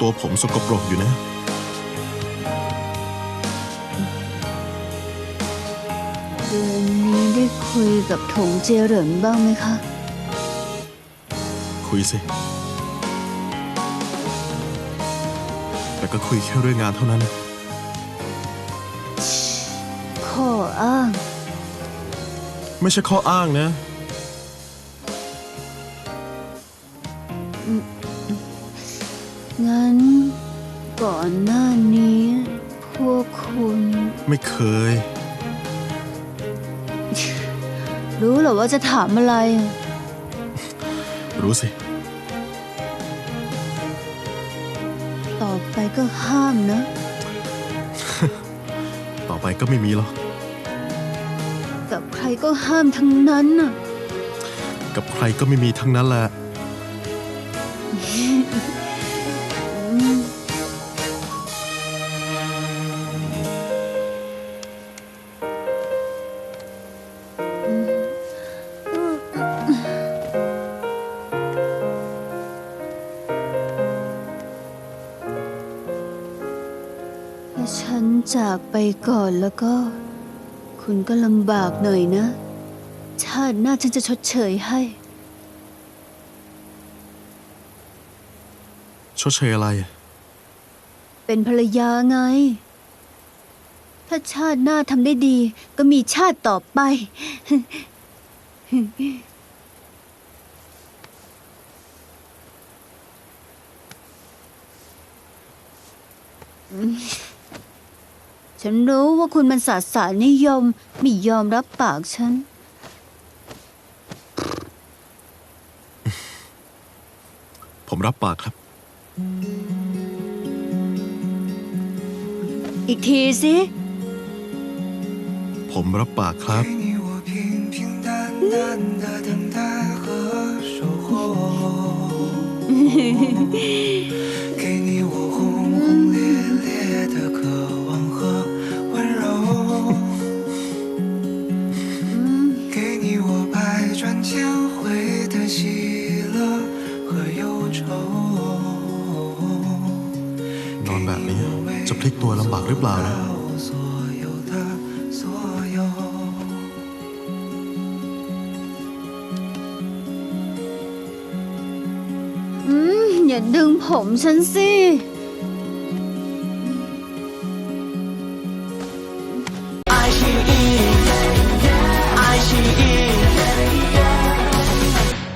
ตัวผมสกปรกอยู่นะ เดือนนี้ได้คุยกับถงเจเหรินบ้างไหมคะ คุยสิ แต่ก็คุยแค่เรื่องงานเท่านั้น ข้ออ้าง ไม่ใช่ข้ออ้างนะ งั้น ก่อนหน้านี้ พวกคุณ ไม่เคย รู้เหรอว่าจะถามอะไร รู้สิ ต่อไปก็ห้ามนะ ต่อไปก็ไม่มีหรอก กับใครก็ห้ามทั้งนั้นน่ะ กับใครก็ไม่มีทั้งนั้นแหละ ฉันจากไปก่อนแล้วก็ คุณก็ลำบากหน่อยนะ ชาติหน้าฉันจะชดเชยให้ ชดเชยอะไร เป็นภรรยาไง ถ้าชาติหน้าทำได้ดี ก็มีชาติต่อไป ฉันรู้ว่าคุณมันสาสารนิยม ไม่ยอมรับปากฉัน ผมรับปากครับ อีกทีสิ ผมรับปากครับ 给你我平平淡淡的等待和守候， แบบนี้ จะพลิกตัวลำบากหรือเปล่านะ อืม อย่าดึงผมฉันสิ